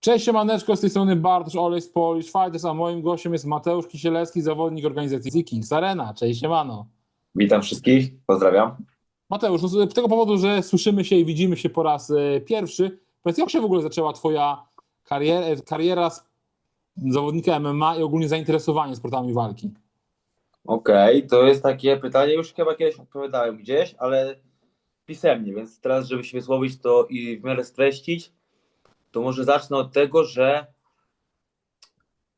Cześć, siemaneczko, z tej strony Bartosz Olej z Polish Fighters, a moim gościem jest Mateusz Kisielewski, zawodnik organizacji Kings Arena. Cześć, siemano. Witam wszystkich, pozdrawiam. Mateusz, no z tego powodu, że słyszymy się i widzimy się po raz e, pierwszy, powiedz, jak się w ogóle zaczęła twoja kariera, kariera z zawodnika MMA i ogólnie zainteresowanie sportami walki? Okej, to jest takie pytanie, już chyba kiedyś odpowiadałem gdzieś, ale pisemnie, więc teraz, żeby się wysłowić to i w miarę streścić, to może zacznę od tego, że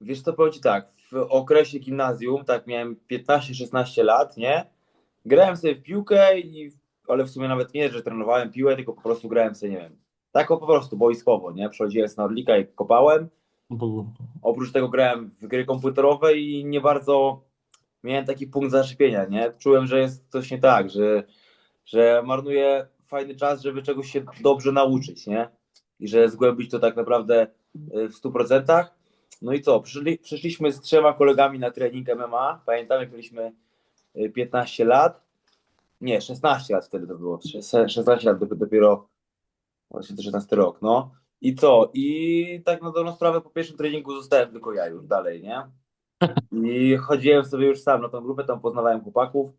wiesz co, powiem Ci tak, w okresie gimnazjum, tak miałem 15-16 lat, nie? Grałem sobie w piłkę, i, ale w sumie nawet nie, że trenowałem piłę, tylko po prostu grałem sobie, nie wiem, tak po prostu, boiskowo, nie? Przechodziłem z Norlika i kopałem, Oprócz tego grałem w gry komputerowe i nie bardzo miałem taki punkt zaczepienia, nie? Czułem, że jest coś nie tak, że, że marnuję fajny czas, żeby czegoś się dobrze nauczyć, nie? I że zgłębić to tak naprawdę y, w 100%. No i co? Przyszli, przyszliśmy z trzema kolegami na trening MMA. Pamiętam, jak mieliśmy y, 15 lat. Nie, 16 lat wtedy to było. Sze- 16 lat dopiero- dopiero 2016 rok, no. I co? I tak na dobrą sprawę po pierwszym treningu zostałem tylko ja już dalej, nie? I chodziłem sobie już sam na tą grupę, tam poznawałem chłopaków.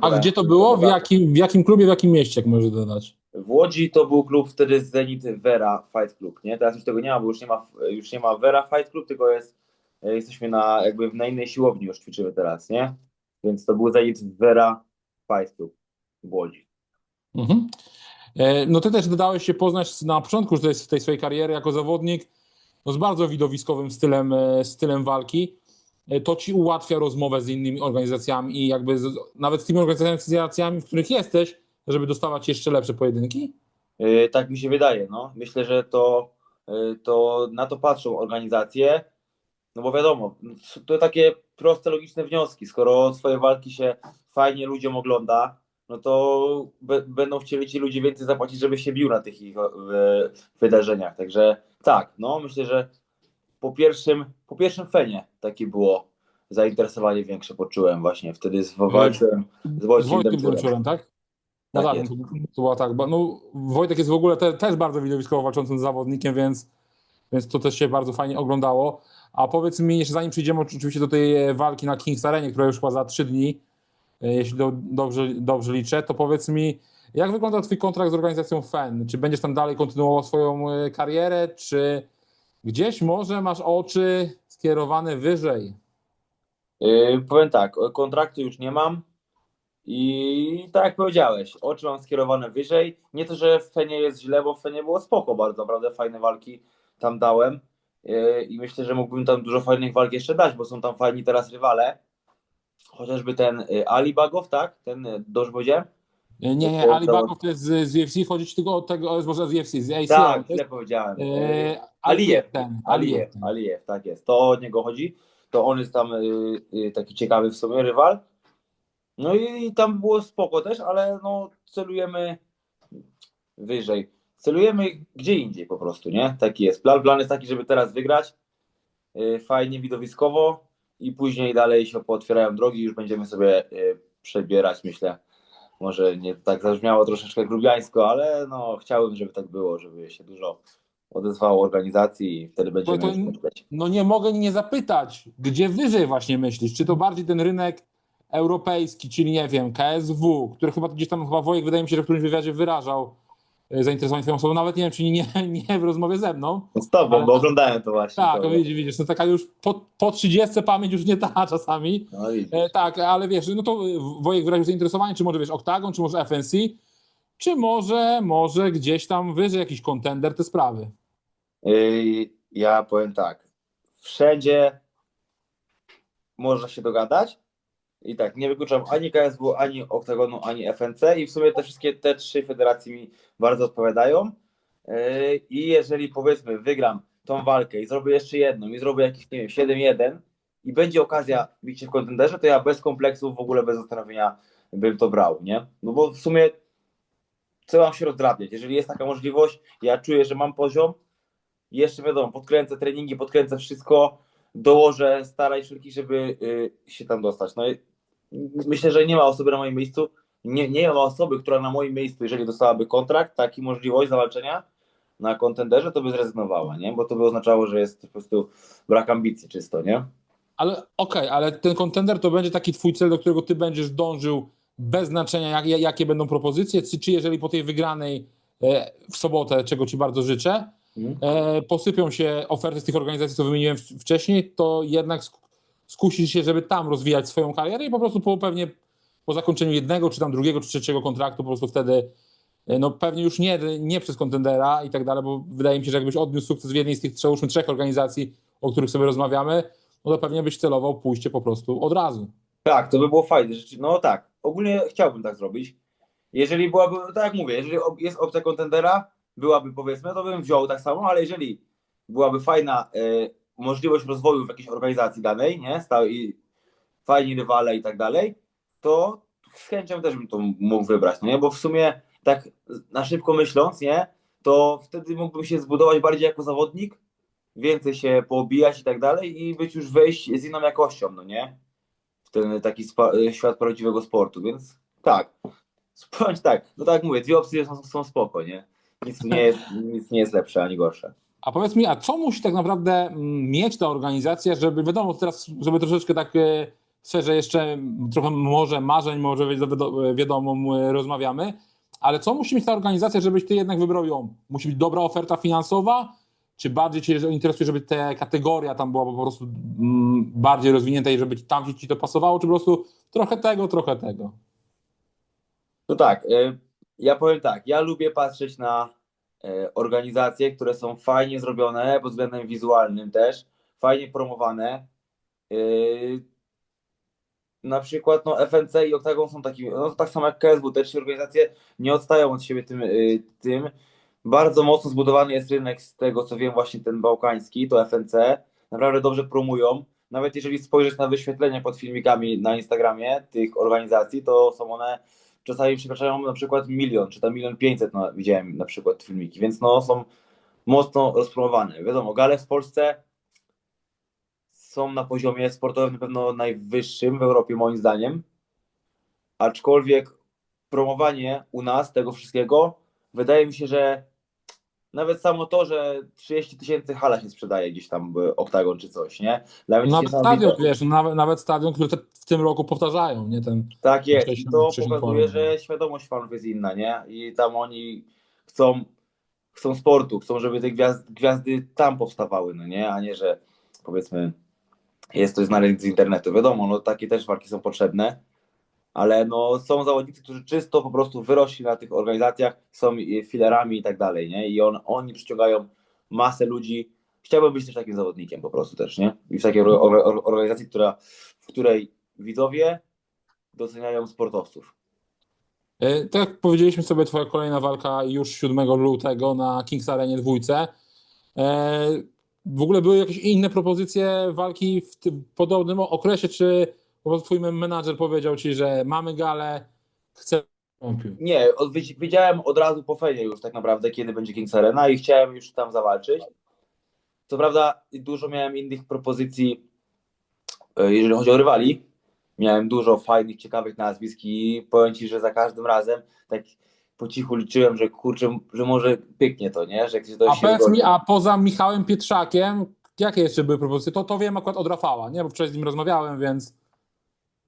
A gdzie to było? W jakim, w jakim klubie, w jakim mieście, jak możesz dodać? W Łodzi to był klub wtedy Zenit Vera Fight Club, nie? Teraz już tego nie ma, bo już nie ma, już nie ma Vera Fight Club, tylko jest, jesteśmy na jakby na innej siłowni już ćwiczymy teraz, nie? Więc to był Zenit Vera Fight Club w Łodzi. Mhm. E, No ty też dodałeś się poznać na początku tej, tej swojej kariery jako zawodnik no z bardzo widowiskowym stylem, e, stylem walki. E, To ci ułatwia rozmowę z innymi organizacjami i jakby z, nawet z tymi organizacjami, w których jesteś, żeby dostawać jeszcze lepsze pojedynki? Yy, Tak mi się wydaje, no. Myślę, że to, yy, to na to patrzą organizacje, no bo wiadomo, to takie proste, logiczne wnioski. Skoro swoje walki się fajnie ludziom ogląda, no to będą chcieli ci ludzie więcej zapłacić, żeby się bił na tych ich e, wydarzeniach. Także tak, no myślę, że po pierwszym, po pierwszym fenie takie było zainteresowanie większe poczułem właśnie. Wtedy z walczyłem z Z Wojtkiem Wojtkiem Demczurem. Demczurem, tak? No Tak tak, jest. to, to była tak. No, Wojtek jest w ogóle te, też bardzo widowiskowo walczącym zawodnikiem, więc, więc to też się bardzo fajnie oglądało. A powiedz mi, jeszcze zanim przejdziemy oczywiście do tej e, walki na Kings Arenie, która już była za trzy dni, e, jeśli do, dobrze, dobrze liczę, to powiedz mi, jak wygląda twój kontrakt z organizacją FEN? Czy będziesz tam dalej kontynuował swoją e, karierę, czy gdzieś może masz oczy skierowane wyżej? Yy, powiem tak, kontraktu już nie mam i tak jak powiedziałeś, oczy mam skierowane wyżej. Nie to, że w Fenie jest źle, bo w Fenie było spoko bardzo, naprawdę fajne walki tam dałem yy, i myślę, że mógłbym tam dużo fajnych walk jeszcze dać, bo są tam fajni teraz rywale. Chociażby ten yy, Ali Bagow, tak? Ten, yy, dobrze powiedziałem? Nie, nie, To- Ali Bagow to jest z, z UFC, chodzi ci tylko o tego, może z UFC, z ACL. Tak, źle powiedziałem. Yy, e, Alijew, ten, Alijew. Alijew, tak jest. To od niego chodzi. To on jest tam y, y, taki ciekawy w sumie rywal. No i tam było spoko też, ale no celujemy wyżej. Celujemy gdzie indziej po prostu, nie? Taki jest. Plan, plan jest taki, żeby teraz wygrać. y, Fajnie, widowiskowo i później dalej się pootwierają drogi i już będziemy sobie y, przebierać, myślę. Może nie tak zabrzmiało troszeczkę grubiańsko, ale no chciałbym, żeby tak było, żeby się dużo odezwało organizacji i wtedy będziemy to- już myśleć. No nie mogę nie zapytać, gdzie wyżej właśnie myślisz? Czy to bardziej ten rynek europejski, czyli nie wiem, KSW, który chyba gdzieś tam, chyba Wojek wydaje mi się, że w którymś wywiadzie wyrażał e, zainteresowanie twoją osobą, nawet nie wiem, czy nie, nie w rozmowie ze mną. Z tobą, Ale- bo oglądałem to właśnie. Tak, to, no widzisz, widzisz, to taka już po, po 30 pamięć już nie ta czasami. no. E, tak, ale wiesz, no to e, Wojek wyraził zainteresowanie, czy może wiesz, Octagon, czy może FNC, czy może, może gdzieś tam wyżej jakiś kontender te sprawy. Yy, ja powiem tak. Wszędzie można się dogadać. I tak, nie wykluczam ani KSW, ani Oktagonu, ani FNC i w sumie te wszystkie te trzy federacje mi bardzo odpowiadają. Yy, I jeżeli powiedzmy wygram tą walkę i zrobię jeszcze jedną i zrobię jakiś, nie wiem, 7-1 i będzie okazja bić się w kontenderze, to ja bez kompleksów, w ogóle bez zastanowienia bym to brał, nie? No bo w sumie co mam się rozdrabniać? Jeżeli jest taka możliwość, ja czuję, że mam poziom, jeszcze wiadomo, podkręcę treningi, podkręcę wszystko, dołożę, staraj wszelkich, żeby y, się tam dostać. No i myślę, że nie ma osoby na moim miejscu, nie, nie ma osoby, która na moim miejscu, jeżeli dostałaby kontrakt, taki możliwość zawalczenia, na kontenderze, to by zrezygnowała, nie? Bo to by oznaczało, że jest po prostu brak ambicji czysto, nie? Ale okej, ale ten kontender to będzie taki twój cel, do którego ty będziesz dążył bez znaczenia, jak, jakie będą propozycje, czy, czy jeżeli po tej wygranej e, w sobotę, czego ci bardzo życzę, Mhm. e, posypią się oferty z tych organizacji, co wymieniłem wcześniej, to jednak skusisz się, żeby tam rozwijać swoją karierę i po prostu po, pewnie po zakończeniu jednego, czy tam drugiego, czy trzeciego kontraktu, po prostu wtedy e, no pewnie już nie, nie przez kontendera i tak dalej, bo wydaje mi się, że jakbyś odniósł sukces w jednej z tych trzech organizacji, o których sobie rozmawiamy, no to pewnie byś celował pójście po prostu od razu. Tak, to by było fajne. No tak, ogólnie chciałbym tak zrobić. Jeżeli byłaby, tak jak mówię, jeżeli jest opcja kontendera, byłaby powiedzmy, to bym wziął tak samo, ale jeżeli byłaby fajna e, możliwość rozwoju w jakiejś organizacji danej, nie, i fajni rywale i tak dalej, to z chęcią też bym to mógł wybrać, no nie, bo w sumie tak na szybko myśląc, nie, to wtedy mógłbym się zbudować bardziej jako zawodnik, więcej się poobijać i tak dalej i być już wejść z inną jakością, no nie, w ten taki świat prawdziwego sportu, więc tak. Powiem tak, no tak jak mówię, dwie opcje są, są spoko, nie? Nic nie, jest, nic nie jest lepsze ani gorsze. A powiedz mi, a co musi tak naprawdę mm, mieć ta organizacja, żeby, wiadomo, teraz, żeby troszeczkę tak e, w sferze jeszcze trochę może marzeń, może wiadomo, rozmawiamy, ale co musi mieć ta organizacja, żebyś ty jednak wybrał ją? Musi być dobra oferta finansowa, czy bardziej cię interesuje, żeby ta kategoria tam była po prostu mm, bardziej rozwinięta i żeby tam ci to pasowało, czy po prostu trochę tego, trochę tego? No tak, y, ja powiem tak, ja lubię patrzeć na organizacje, które są fajnie zrobione pod względem wizualnym też, fajnie promowane. Y, Na przykład no, FNC i Octagon są takimi, no tak samo jak KSW, te trzy organizacje nie odstają od siebie tym, y, tym. Bardzo mocno zbudowany jest rynek z tego, co wiem, właśnie ten bałkański, to FNC. Naprawdę dobrze promują. Nawet jeżeli spojrzysz na wyświetlenia pod filmikami na Instagramie tych organizacji, to są one czasami przekraczają na przykład milion, czy tam milion pięćset, no, widziałem na przykład filmiki, więc no są mocno rozpromowane. Wiadomo, gale w Polsce są na poziomie sportowym na pewno najwyższym w Europie moim zdaniem, aczkolwiek promowanie u nas tego wszystkiego, wydaje mi się, że nawet samo to, że 30 tysięcy hala się sprzedaje gdzieś tam Oktagon czy coś, nie? Nawet niesamowite. stadion, wiesz, nawet, nawet stadion, który te, w tym roku powtarzają, nie ten Tak jest. I Wcześniej- to wcześniej pokazuje, powiem. że świadomość fanów jest inna, nie? I tam oni chcą, chcą sportu, chcą, żeby te gwiazdy, gwiazdy tam powstawały, no nie? A nie, że powiedzmy jest to znane z internetu. Wiadomo, no takie też walki są potrzebne, ale no są zawodnicy, którzy czysto po prostu wyrośli na tych organizacjach, są filerami i tak dalej, nie? I on, oni przyciągają masę ludzi. Chciałbym być też takim zawodnikiem po prostu też, nie? I w takiej or- or- organizacji, która, w której widzowie doceniają sportowców. E, Tak jak powiedzieliśmy sobie, twoja kolejna walka już 7 lutego na Kings Arenie dwójce. E, W ogóle były jakieś inne propozycje walki w tym podobnym okresie, czy po prostu twój menadżer powiedział ci, że mamy galę, chcę? Nie, od, wiedziałem od razu po fejnie już tak naprawdę, kiedy będzie Kings Arena i chciałem już tam zawalczyć. Co prawda dużo miałem innych propozycji, e, jeżeli chodzi o rywali. Miałem dużo fajnych, ciekawych nazwisk i powiem Ci, że za każdym razem tak po cichu liczyłem, że kurczę, że może pyknie to, nie? Że ktoś to A się powiedz mi, a poza Michałem Pietrzakiem, jakie jeszcze były propozycje? To, to wiem akurat od Rafała, nie? Bo wczoraj z nim rozmawiałem, więc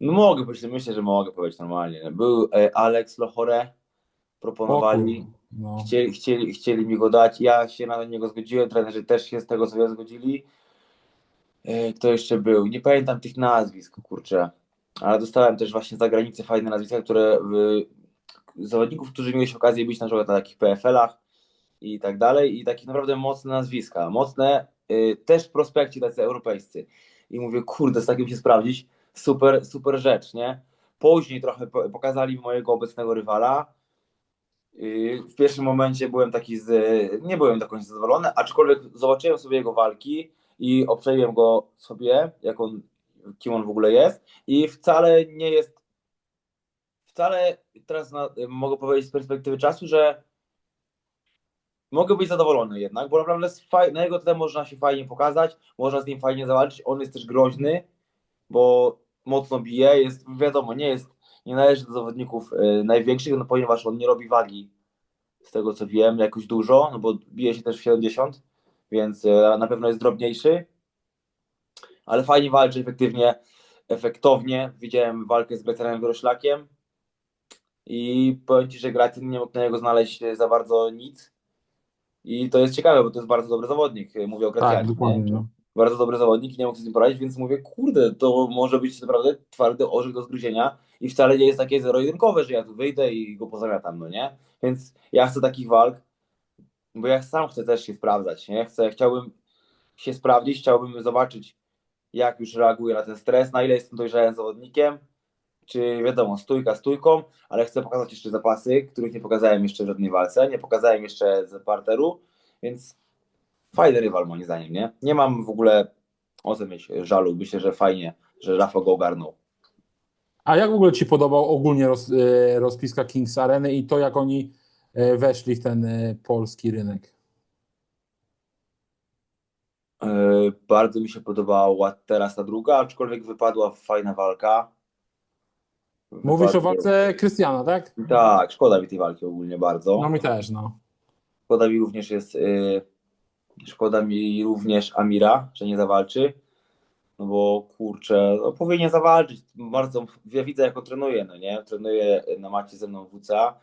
No mogę powiedzieć, myślę, że mogę powiedzieć normalnie. Był e, Alex Lohore, proponowali. No. Chcieli, chcieli, chcieli mi go dać, ja się na niego zgodziłem, trenerzy też się z tego sobie zgodzili. E, Kto jeszcze był? Nie pamiętam tych nazwisk, kurczę. Ale dostałem też właśnie za granicę fajne nazwiska, które zawodników, którzy mieli okazję być na przykład na takich PFL-ach i tak dalej i takich naprawdę mocne nazwiska, mocne y, też prospekci tacy europejscy. I mówię, kurde, z takim się sprawdzić, super, super rzecz, nie? Później trochę po- pokazali mojego obecnego rywala, W pierwszym momencie byłem taki z, nie byłem do końca zadowolony, aczkolwiek zobaczyłem sobie jego walki i obczaiłem go sobie, jak on, kim on w ogóle jest. I wcale nie jest, wcale teraz na, mogę powiedzieć z perspektywy czasu, że mogę być zadowolony jednak, bo naprawdę faj, na jego tle można się fajnie pokazać, można z nim fajnie zawalczyć, on jest też groźny, bo mocno bije, jest wiadomo, nie jest, nie należy do zawodników y, największych, no ponieważ on nie robi wagi z tego co wiem, jakoś dużo, no bo bije się też w 70, więc e, na pewno jest drobniejszy, ale fajnie walczy, efektywnie, efektownie. Widziałem walkę z Gracjanem Wyroślakiem i powiem Ci, że Gracjan nie mógł na niego znaleźć za bardzo nic i to jest ciekawe, bo to jest bardzo dobry zawodnik, mówię o Gracjanie. Tak, dokładnie. Bardzo dobry zawodnik i nie mógł z nim poradzić, więc mówię, kurde, to może być naprawdę twardy orzech do zgryzienia i wcale nie jest takie zero-jedynkowe, że ja tu wyjdę i go pozamiatam, no nie? Więc ja chcę takich walk, bo ja sam chcę też się sprawdzać, nie? Chcę, chciałbym się sprawdzić, chciałbym zobaczyć, jak już reaguję na ten stres, na ile jestem dojrzałym zawodnikiem, czy wiadomo, stójka stójką, ale chcę pokazać jeszcze zapasy, których nie pokazałem jeszcze w żadnej walce, nie pokazałem jeszcze z parteru, więc fajny rywal moim zdaniem, nie? Nie mam w ogóle o co mieć żalu, myślę, że fajnie, że Rafa go ogarnął. A jak w ogóle Ci podobał ogólnie roz, e, rozpiska Kings Areny i to, jak oni e, weszli w ten e, polski rynek? Bardzo mi się podobała teraz ta druga, aczkolwiek wypadła fajna walka. Mówisz o walce Krystiana, tak? Tak, szkoda mi tej walki ogólnie bardzo. No mi też, no. Szkoda mi również jest, yy, szkoda mi również Amira, że nie zawalczy, no bo kurczę, no powinien zawalczyć, bardzo, ja widzę jak on trenuje, no nie, trenuje na macie ze mną WCA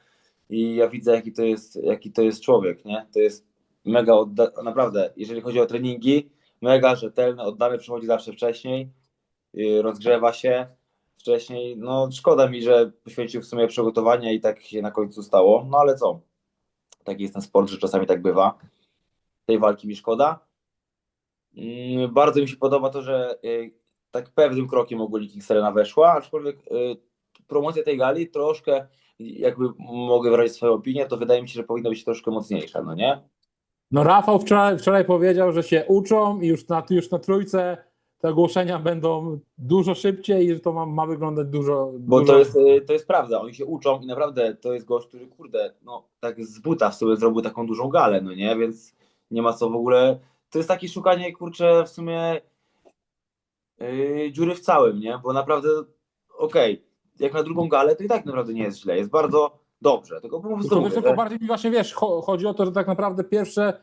i ja widzę jaki to jest, jaki to jest człowiek, nie, to jest mega, odda- naprawdę, jeżeli chodzi o treningi, mega rzetelny, oddany przychodzi zawsze wcześniej, yy, rozgrzewa się, wcześniej. No szkoda mi, że poświęcił w sumie przygotowania i tak się na końcu stało, no ale co? Taki jest ten sport, że czasami tak bywa. Tej walki mi szkoda. Mm, bardzo mi się podoba to, że y, tak pewnym krokiem ogólnie Kingstarena weszła, aczkolwiek y, promocja tej gali troszkę, jakby mogę wyrazić swoją opinię, to wydaje mi się, że powinna być troszkę mocniejsza, no nie? No Rafał wczoraj, wczoraj powiedział, że się uczą i już na, już na trójce te ogłoszenia będą dużo szybciej i że to ma, ma wyglądać dużo. Bo dużo... to jest, y, to jest prawda, oni się uczą i naprawdę to jest gość, który kurde, no tak z buta sobie zrobił taką dużą galę, no nie, więc nie ma co w ogóle, to jest takie szukanie, kurczę, w sumie yy, dziury w całym, nie, bo naprawdę okej, okay, jak na drugą galę, to i tak naprawdę nie jest źle, jest bardzo dobrze, tylko po prostu... Tylko, tylko bardziej mi właśnie, wiesz, chodzi o to, że tak naprawdę pierwsze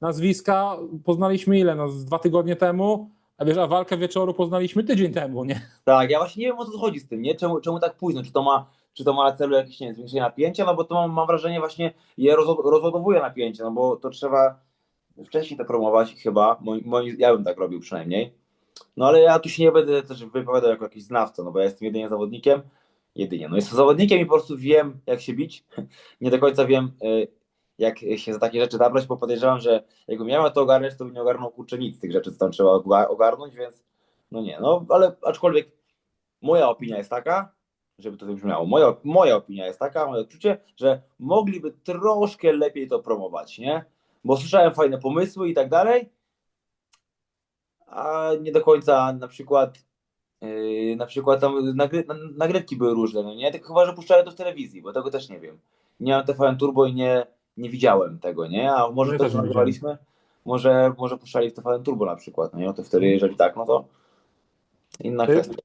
nazwiska poznaliśmy ile, no dwa tygodnie temu, a wiesz, a walkę wieczoru poznaliśmy tydzień temu, nie? Tak, ja właśnie nie wiem o co chodzi z tym, nie? Czemu, czemu tak późno? Czy to ma, czy to ma na celu jakieś nie wiem, zwiększenie napięcia? No bo to mam, mam wrażenie właśnie je rozładowuje napięcie, no bo to trzeba wcześniej to promować chyba, moi, moi, ja bym tak robił przynajmniej. No ale ja tu się nie będę też wypowiadał jako jakiś znawca, no bo ja jestem jedynie zawodnikiem, jedynie, no jestem zawodnikiem i po prostu wiem jak się bić, nie do końca wiem y, jak się za takie rzeczy zabrać, bo podejrzewam, że jakbym miał to ogarnąć, to bym nie ogarnął kurczę nic z tych rzeczy, co tam trzeba ogarnąć, więc no nie, no ale aczkolwiek moja opinia jest taka, żeby to wybrzmiało, moja, moja opinia jest taka, moje odczucie, że mogliby troszkę lepiej to promować, nie? Bo słyszałem fajne pomysły i tak dalej, a nie do końca na przykład yy, na przykład tam nagry, nagrywki były różne, no nie? Tylko chyba, że puszczają to w telewizji, bo tego też nie wiem. Nie mam TVN Turbo i nie, nie widziałem tego, nie? A może to nagrywaliśmy? Może, może puszczali w TVN Turbo na przykład, no nie? No to wtedy, jeżeli tak, no to inna ty, kwestia.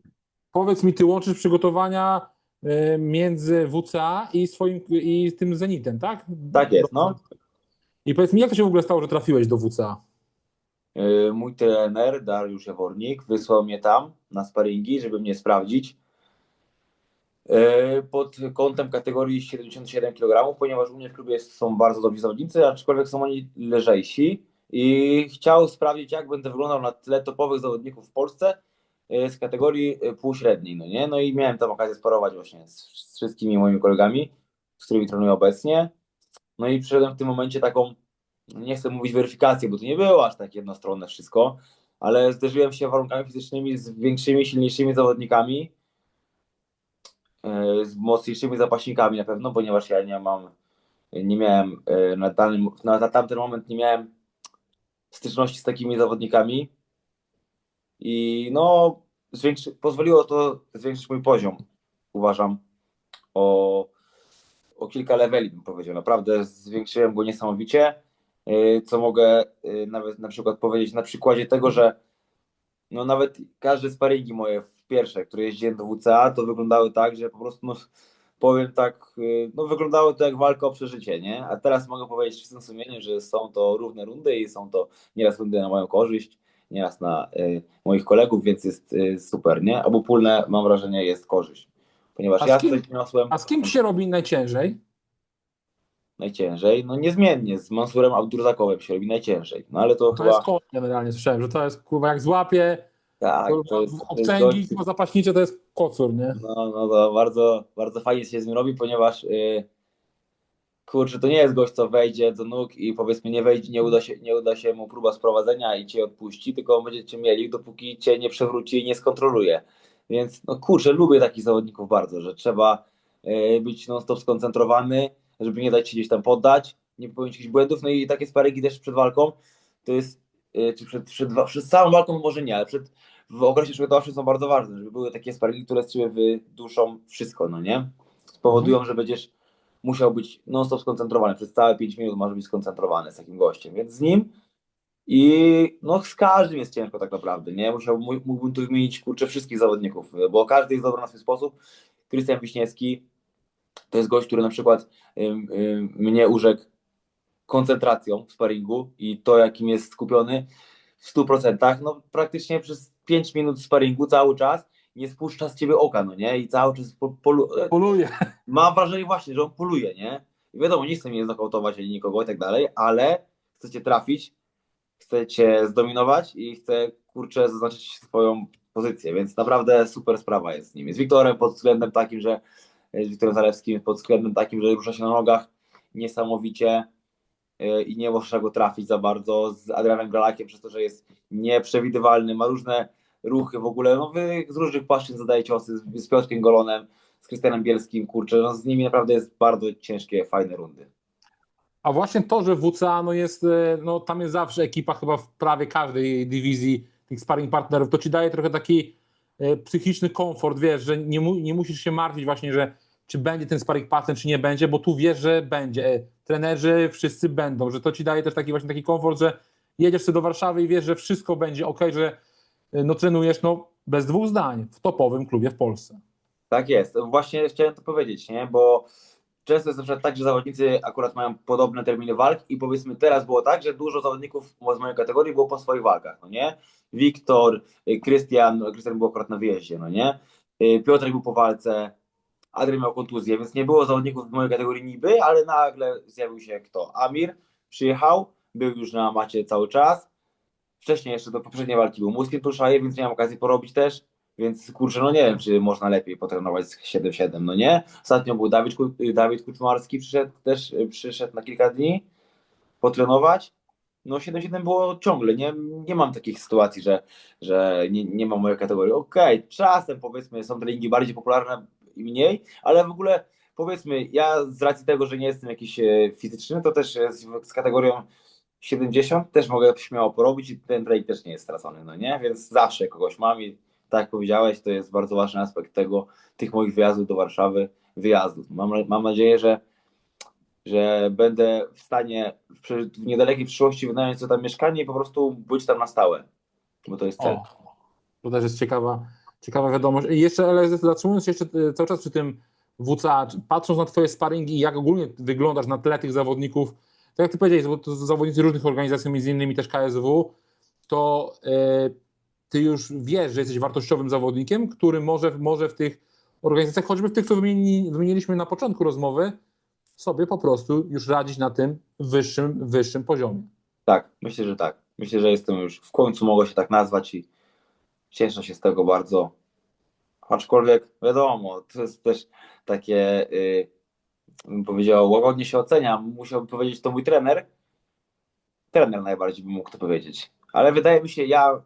Powiedz mi, ty łączysz przygotowania y, między WCA i swoim i tym Zenitem, tak? Tak jest, no. I powiedz mi, jak to się w ogóle stało, że trafiłeś do WCA? Y, mój trener, Dariusz Jawornik, wysłał mnie tam na sparingi, żeby mnie sprawdzić E, pod kątem kategorii 77 kg, ponieważ u mnie w klubie są bardzo dobrzy zawodnicy, aczkolwiek są oni lżejsi i chciał sprawdzić, jak będę wyglądał na tle topowych zawodników w Polsce e, z kategorii e, półśredniej, no nie? No i miałem tam okazję sparować właśnie z wszystkimi moimi kolegami, z którymi trenuję obecnie. No i przyszedłem w tym momencie taką, nie chcę mówić weryfikację, bo to nie było aż tak jednostronne wszystko, ale zderzyłem się warunkami fizycznymi z większymi, silniejszymi zawodnikami, E, z mocniejszymi zapaśnikami na pewno, ponieważ ja nie mam, nie miałem e, na, danym, na tamten moment nie miałem styczności z takimi zawodnikami. I no zwiększy, pozwoliło to zwiększyć mój poziom, uważam, o, o kilka leveli bym powiedział. Naprawdę zwiększyłem go niesamowicie, e, co mogę nawet na przykład powiedzieć na przykładzie tego, że no nawet każde sparingi moje pierwsze, które jeździłem do WCA, to wyglądały tak, że po prostu no, powiem tak, y, no wyglądało to jak walka o przeżycie, nie? A teraz mogę powiedzieć z czystym sumieniem, że są to równe rundy i są to nieraz rundy na moją korzyść, nieraz na y, moich kolegów, więc jest y, super, nie? Obopólne mam wrażenie jest korzyść, ponieważ ja kim- tutaj przyniosłem A z kim się robi najciężej? najciężej, no niezmiennie, z Mansurem Abdurzakowem się robi najciężej, no ale to, To chyba, jest generalnie, słyszałem, że to jest kurwa jak złapie tak, to to jest obcęgi chyba zapaśnicze, to jest kocur, nie? No, no to bardzo, bardzo fajnie się z nim robi, ponieważ yy, kurczę, to nie jest gość, co wejdzie do nóg i powiedzmy nie wejdzie, nie uda się, nie uda się mu próba sprowadzenia i cię odpuści, tylko będziecie mieli, dopóki cię nie przewróci i nie skontroluje. Więc no kurczę, lubię takich zawodników bardzo, że trzeba yy, być non-stop skoncentrowany, żeby nie dać się gdzieś tam poddać, nie popełnić jakichś błędów, no i takie sparingi też przed walką, to jest, yy, czy przed, przed, przed całą walką może nie, ale przed w okresie przygotowawczym są bardzo ważne, żeby były takie sparingi, które z ciebie wyduszą wszystko, no nie? Spowodują, że będziesz musiał być non-stop skoncentrowany, przez całe 5 minut masz być skoncentrowany z takim gościem, więc z nim i no z każdym jest ciężko tak naprawdę, nie? Mógł- mógłbym tu wymienić, kurczę, wszystkich zawodników, bo każdy jest dobry na swój sposób. Krystian Wiśniewski to jest gość, który na przykład mnie urzekł koncentracją w sparingu i to, jakim jest skupiony w 100%, no praktycznie przez 5 minut sparingu cały czas nie spuszcza z ciebie oka, no nie? I cały czas po, polu... Poluje. mam wrażenie właśnie, że on poluje, nie? I wiadomo, nie chce mnie znokautować ani nikogo i tak dalej, ale chce cię trafić, chce cię zdominować i chce, kurczę, zaznaczyć swoją pozycję, więc naprawdę super sprawa jest z nim. Z Wiktorem pod względem takim, że z Wiktorem Zalewskim pod względem takim, że rusza się na nogach niesamowicie yy, i nie można go trafić za bardzo. Z Adrianem Gralakiem przez to, że jest nieprzewidywalny, ma różne ruchy w ogóle, no wy z różnych płaszczyzn zadaje ciosy, z Piotrkiem Golonem, z Krystianem Bielskim, kurczę, no z nimi naprawdę jest bardzo ciężkie, fajne rundy. A właśnie to, że WCA no jest, e, no tam jest zawsze ekipa chyba w prawie każdej dywizji tych sparring partnerów, to ci daje trochę taki e, psychiczny komfort, wiesz, że nie, mu, nie musisz się martwić właśnie, że czy będzie ten sparring partner, czy nie będzie, bo tu wiesz, że będzie. E, Trenerzy wszyscy będą, że to ci daje też taki właśnie taki komfort, że jedziesz sobie do Warszawy i wiesz, że wszystko będzie ok, że no trenujesz no bez dwóch zdań w topowym klubie w Polsce. Tak jest, właśnie chciałem to powiedzieć, nie? bo często jest na przykład tak, że zawodnicy akurat mają podobne terminy walk i powiedzmy teraz było tak, że dużo zawodników z mojej kategorii było po swoich walkach, no nie? Wiktor, y, Krystian, no, Krystian był akurat na wyjeździe, no nie? Y, Piotrek był po walce, Adrian miał kontuzję, więc nie było zawodników w mojej kategorii niby, ale nagle zjawił się kto? Amir przyjechał, był już na macie cały czas, wcześniej jeszcze do poprzedniej walki był Muskin Tulszaje, więc miałem okazję porobić też, więc kurczę, no nie wiem, czy można lepiej potrenować z 7-7, no nie? Ostatnio był Dawid, Dawid Kuczmarski, przyszedł też, y, przyszedł na kilka dni potrenować. No 7-7 było ciągle, nie, nie mam takich sytuacji, że, że nie, nie mam mojej kategorii. Okej, czasem powiedzmy są treningi bardziej popularne i mniej, ale w ogóle powiedzmy, ja z racji tego, że nie jestem jakiś e, fizyczny, to też z, z kategorią 70 też mogę śmiało porobić i ten trening też nie jest stracony, no nie? Więc zawsze kogoś mam i tak jak powiedziałeś, to jest bardzo ważny aspekt tego, tych moich wyjazdów do Warszawy, wyjazdów. Mam, mam nadzieję, że, że będę w stanie w, niedalekiej przyszłości wynająć sobie tam mieszkanie i po prostu być tam na stałe, bo to jest cel. O, to też jest ciekawa, ciekawa wiadomość. I jeszcze, ale zatrzymując się jeszcze e, cały czas przy tym WCA, patrząc na twoje sparingi jak ogólnie wyglądasz na tle tych zawodników, tak jak ty powiedziałeś, bo to zawodnicy różnych organizacji, między innymi też KSW, to e, ty już wiesz, że jesteś wartościowym zawodnikiem, który może, może w tych organizacjach, choćby w tych, co wymieni, wymieniliśmy na początku rozmowy, sobie po prostu już radzić na tym wyższym, wyższym poziomie. Tak, myślę, że tak. Myślę, że jestem już w końcu mogę się tak nazwać i cieszę się z tego bardzo. Aczkolwiek wiadomo, to jest też takie, yy, bym powiedział, łagodnie się ocenia. Musiałbym powiedzieć, to mój trener. Trener najbardziej by mógł to powiedzieć. Ale wydaje mi się, ja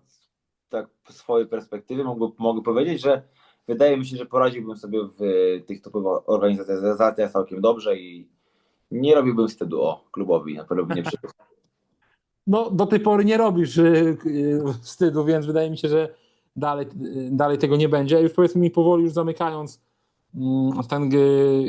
tak z swojej perspektywy mogę, mogę powiedzieć, że wydaje mi się, że poradziłbym sobie w tych topowych organizacjach całkiem dobrze i nie robiłbym wstydu o klubowi, na pewno nie. No, do tej pory nie robisz y, y, wstydu, więc wydaje mi się, że dalej, y, dalej tego nie będzie. Już powiedzmy mi powoli, już zamykając mm, ten,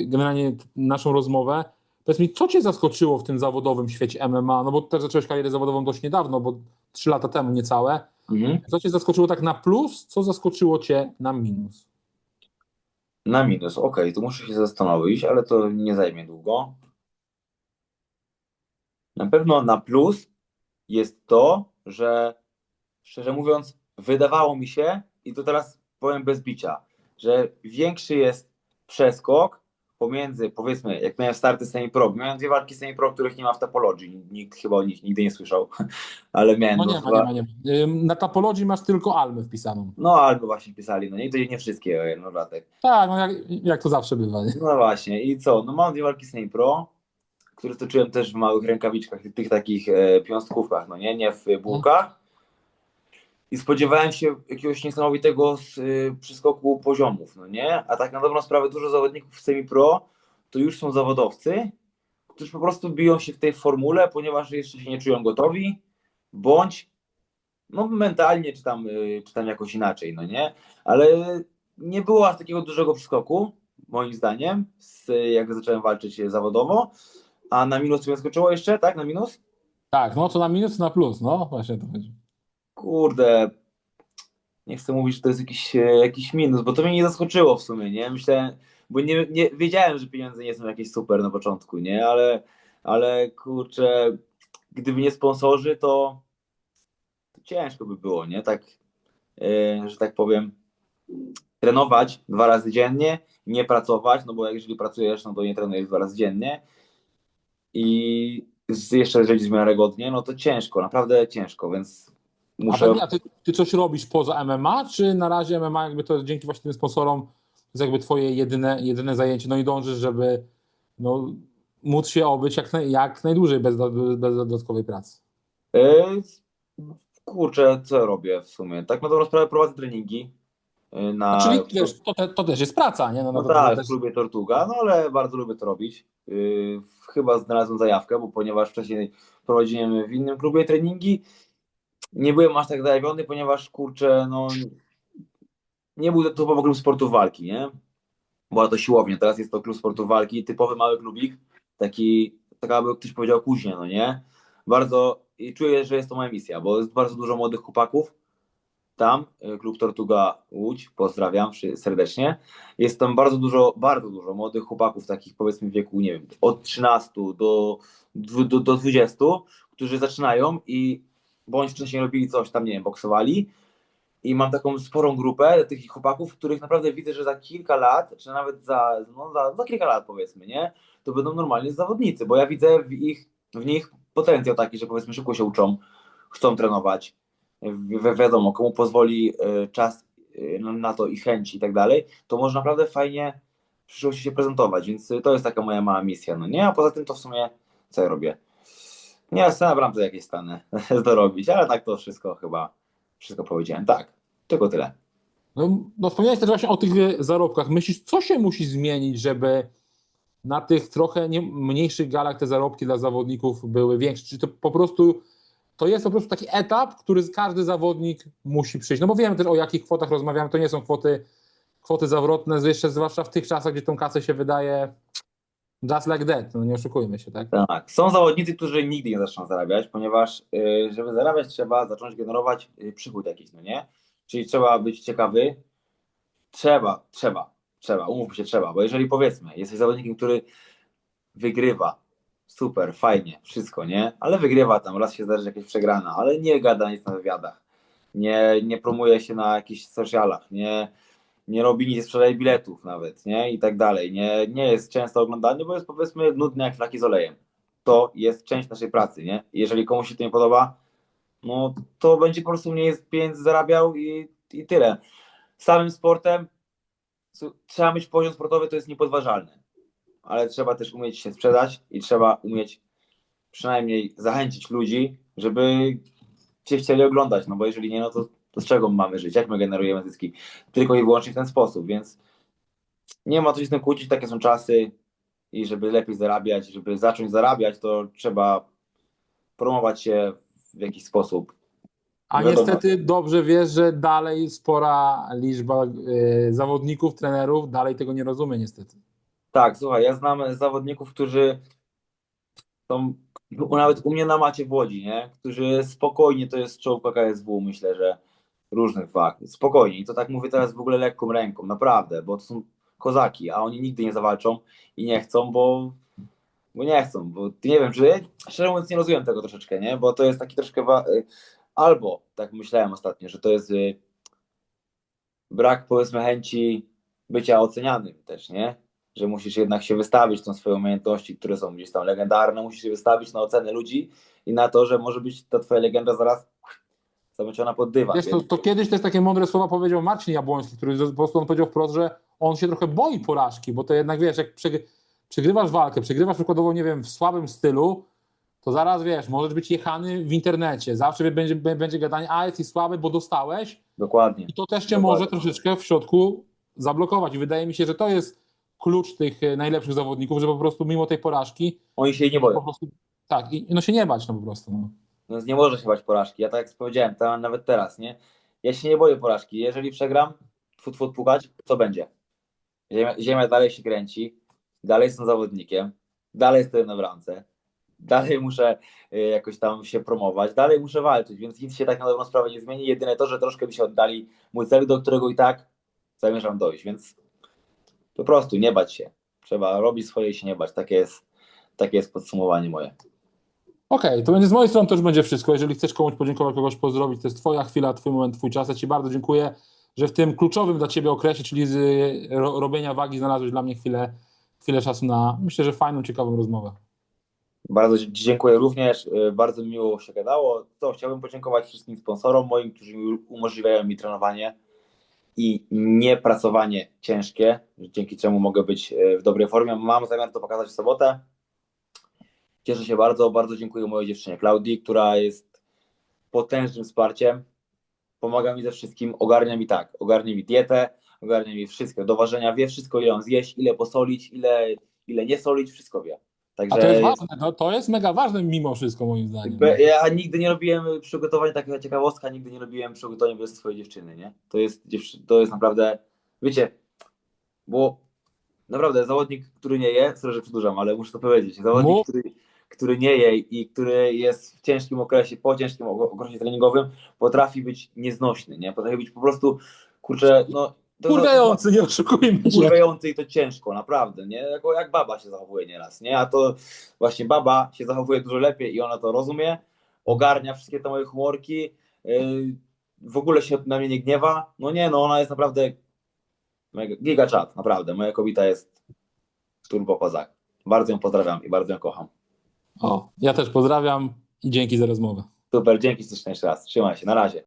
generalnie naszą rozmowę, powiedz mi, co Cię zaskoczyło w tym zawodowym świecie MMA? No bo też zacząłeś karierę zawodową dość niedawno, bo trzy lata temu niecałe. Mhm. Co Cię zaskoczyło tak na plus, co zaskoczyło Cię na minus? Na minus, okej, tu muszę się zastanowić, ale to nie zajmie długo. Na pewno na plus jest to, że szczerze mówiąc, wydawało mi się, i to teraz powiem bez bicia, że większy jest przeskok pomiędzy, powiedzmy, jak miałem starty semi pro, miałem dwie walki semi pro, których nie ma w topologii, nikt chyba o nich nigdy nie słyszał, ale miałem No no nie chyba- nie ma, nie. Ym, Na topologii masz tylko Almy wpisaną. No albo właśnie pisali, no nie, to nie wszystkie, no ratek. Tak, no jak, jak to zawsze bywa. Nie? No właśnie, i co? No mam dwie walki semi pro, które toczyłem też w małych rękawiczkach, tych, tych takich e, piąstkówkach, no nie, nie w bułkach. I spodziewałem się jakiegoś niesamowitego y, przeskoku poziomów, no nie? A tak na dobrą sprawę dużo zawodników w semi pro to już są zawodowcy, którzy po prostu biją się w tej formule, ponieważ jeszcze się nie czują gotowi, bądź no mentalnie, czy tam, y, czy tam jakoś inaczej, no nie? Ale nie było aż takiego dużego przeskoku, moim zdaniem, z, jak zacząłem walczyć zawodowo. A na minus co mnie skoczyło jeszcze, tak? Na minus? Tak, no to na minus, na plus, no właśnie to chodzi. Kurde, nie chcę mówić, że to jest jakiś, e, jakiś minus, bo to mnie nie zaskoczyło w sumie, nie? Myślałem, bo nie, nie wiedziałem, że pieniądze nie są jakieś super na początku, nie? Ale, ale kurczę, gdyby nie sponsorzy, to, to ciężko by było, nie? Tak, e, że tak powiem, trenować dwa razy dziennie, nie pracować, no bo jeżeli pracujesz, no to nie trenujesz dwa razy dziennie i jeszcze żyć w miarę godnie, no to ciężko, naprawdę ciężko, więc A, muszę... pewnie, a ty, ty coś robisz poza MMA, czy na razie MMA jakby to dzięki właśnie tym sponsorom, jest jakby twoje jedyne, jedyne zajęcie, no i dążysz, żeby no, móc się obyć jak, naj, jak najdłużej bez, bez dodatkowej pracy. E, Kurczę, co robię w sumie? Tak na dobrą sprawę prowadzę treningi. e, Na, czyli wiesz, to, te, to też jest praca, nie? No, no to tak, też, w klubie Tortuga, no ale bardzo lubię to robić. Yy, Chyba znalazłem zajawkę, bo ponieważ wcześniej prowadziłem w innym klubie treningi, nie byłem aż tak zajawiony, ponieważ kurczę, no nie był to typowo klub sportu walki, nie? Była to siłownia, teraz jest to klub sportu walki, typowy mały klubik, taki, tak jakby ktoś powiedział kuźnia, no nie? Bardzo i czuję, że jest to moja misja, bo jest bardzo dużo młodych chłopaków tam, klub Tortuga Łódź, pozdrawiam serdecznie. Jest tam bardzo dużo, bardzo dużo młodych chłopaków, takich powiedzmy w wieku, nie wiem, od 13 do, do, do 20, którzy zaczynają i bądź wcześniej robili coś tam, nie wiem, boksowali. I mam taką sporą grupę tych chłopaków, których naprawdę widzę, że za kilka lat, czy nawet za, no, za, za kilka lat powiedzmy, nie, to będą normalnie zawodnicy, bo ja widzę w, ich, w nich potencjał taki, że powiedzmy szybko się uczą, chcą trenować, wi- wiadomo, komu pozwoli e, czas e, na- to i chęć i tak dalej, to może naprawdę fajnie w przyszłości się prezentować, więc to jest taka moja mała misja, no nie, a poza tym to w sumie co ja robię? Nie, na bramce jakieś stanę dorobić, ale tak to wszystko chyba, wszystko powiedziałem, tak, tylko tyle. no, no wspomniałeś też właśnie o tych zarobkach. Myślisz, co się musi zmienić, żeby na tych trochę nie, mniejszych galach te zarobki dla zawodników były większe? Czy to po prostu to jest po prostu taki etap, który każdy zawodnik musi przyjść? No bo wiemy też o jakich kwotach rozmawiamy, to nie są kwoty, kwoty zawrotne, jeszcze zwłaszcza w tych czasach, gdzie tą kasę się wydaje just like that, no nie oszukujmy się, tak? Tak. Są zawodnicy, którzy nigdy nie zaczną zarabiać, ponieważ y, żeby zarabiać trzeba zacząć generować y, przychód jakiś, no nie? Czyli trzeba być ciekawy. Trzeba, trzeba, trzeba, umówmy się, trzeba, bo jeżeli powiedzmy, jesteś zawodnikiem, który wygrywa, super, fajnie, wszystko, nie? Ale wygrywa tam, raz się zdarzy jakaś przegrana, ale nie gada nic na wywiadach, nie, nie promuje się na jakichś socialach, nie, nie robi nic, nie sprzedaje biletów nawet, nie? I tak dalej. Nie, nie jest często oglądany, bo jest powiedzmy nudny jak flaki z olejem. To jest część naszej pracy, nie? Jeżeli komuś się to nie podoba, no to będzie po prostu mniej pieniędzy zarabiał i, i tyle. Samym sportem trzeba mieć poziom sportowy, to jest niepodważalne. Ale trzeba też umieć się sprzedać i trzeba umieć przynajmniej zachęcić ludzi, żeby cię chcieli oglądać, no bo jeżeli nie, no to, to z czego mamy żyć? Jak my generujemy zyski? Tylko i wyłącznie w ten sposób, więc nie ma co się z tym kłócić, takie są czasy i żeby lepiej zarabiać, żeby zacząć zarabiać, to trzeba promować się w jakiś sposób. A Wiadomo. niestety dobrze wiesz, że dalej spora liczba y, zawodników, trenerów dalej tego nie rozumie niestety. Tak, słuchaj, ja znam zawodników, którzy są nawet u mnie na macie w Łodzi, nie? Którzy spokojnie, to jest czołg KSW, myślę, że różnych wag. Spokojnie. I to tak mówię teraz w ogóle lekką ręką, naprawdę, bo to są kozaki, a oni nigdy nie zawalczą i nie chcą, bo, bo nie chcą, bo nie wiem, czy szczerze mówiąc nie rozumiem tego troszeczkę, nie, bo to jest taki troszkę, wa- y, albo, tak myślałem ostatnio, że to jest y, brak powiedzmy chęci bycia ocenianym też, nie, że musisz jednak się wystawić tą swoje umiejętności, które są gdzieś tam legendarne, musisz się wystawić na ocenę ludzi i na to, że może być ta twoja legenda zaraz zamyciona pod dywan. Wiesz, to, to kiedyś też takie mądre słowa powiedział Marcin Jabłoński, który po prostu on powiedział wprost, że on się trochę boi porażki, bo to jednak wiesz, jak przegry- przegrywasz walkę, przegrywasz przykładowo, nie wiem, w słabym stylu, to zaraz wiesz, możesz być jechany w internecie, zawsze będzie, będzie gadanie, a jesteś słaby, bo dostałeś Dokładnie. i to też cię Dokładnie. może troszeczkę w środku zablokować i wydaje mi się, że to jest klucz tych e, najlepszych zawodników, że po prostu mimo tej porażki Oni się nie po boją. prostu, tak, i, no się nie bać no po prostu. No. No, nie może się bać porażki. Ja tak jak powiedziałem, to nawet teraz, nie? Ja się nie boję porażki. Jeżeli przegram, tfu, tfu, pukać, co będzie? Ziemia, ziemia dalej się kręci, dalej jestem zawodnikiem, dalej stoję na bramce, dalej muszę y, jakoś tam się promować, dalej muszę walczyć, więc nic się tak na dobrą sprawę nie zmieni. Jedyne to, że troszkę mi się oddali mój cel, do którego i tak zamierzam dojść, więc po prostu nie bać się. Trzeba robić swoje i się nie bać. Takie jest, takie jest podsumowanie moje. Okej, to będzie z mojej strony to już będzie wszystko. Jeżeli chcesz komuś podziękować, kogoś pozdrowić, to jest Twoja chwila, Twój moment, Twój czas. Ja Ci bardzo dziękuję, że w tym kluczowym dla Ciebie okresie, czyli z ro, robienia wagi, znalazłeś dla mnie chwilę, chwilę czasu na, myślę, że fajną, ciekawą rozmowę. Bardzo Ci dziękuję również, y, bardzo miło się gadało. To chciałbym podziękować wszystkim sponsorom moim, którzy umożliwiają mi trenowanie i nie pracowanie ciężkie, dzięki czemu mogę być y, w dobrej formie. Mam zamiar to pokazać w sobotę. Cieszę się bardzo, bardzo dziękuję mojej dziewczynie Klaudii, która jest potężnym wsparciem. Pomaga mi ze wszystkim, ogarnia mi tak, ogarnia mi dietę, ogarnia mi wszystko, do ważenia, wie wszystko, ile mam zjeść, ile posolić, ile, ile nie solić, wszystko wie. Także A to jest ważne, to, to jest mega ważne mimo wszystko, moim zdaniem. ja nigdy nie robiłem przygotowań, taka ciekawostka, nigdy nie robiłem przygotowań bez swojej dziewczyny, nie? To jest, to jest naprawdę, wiecie, bo naprawdę zawodnik, który nie je, sorry, że przedłużam, ale muszę to powiedzieć, zawodnik, który, który nie je i który jest w ciężkim okresie, po ciężkim okresie treningowym, potrafi być nieznośny, nie? Potrafi być po prostu, kurczę, no... to- Kurwiający, nie oszukujmy się. kurwający i to ciężko, naprawdę, nie? Jak, jak baba się zachowuje nieraz, nie? A to właśnie baba się zachowuje dużo lepiej i ona to rozumie, ogarnia wszystkie te moje humorki, yy, w ogóle się na mnie nie gniewa. No nie, no ona jest naprawdę mega, giga czat, naprawdę. Moja kobieta jest turbo kozak. Bardzo ją pozdrawiam i bardzo ją kocham. O, ja też pozdrawiam i dzięki za rozmowę. Super, dzięki jeszcze raz. Trzymaj się, na razie.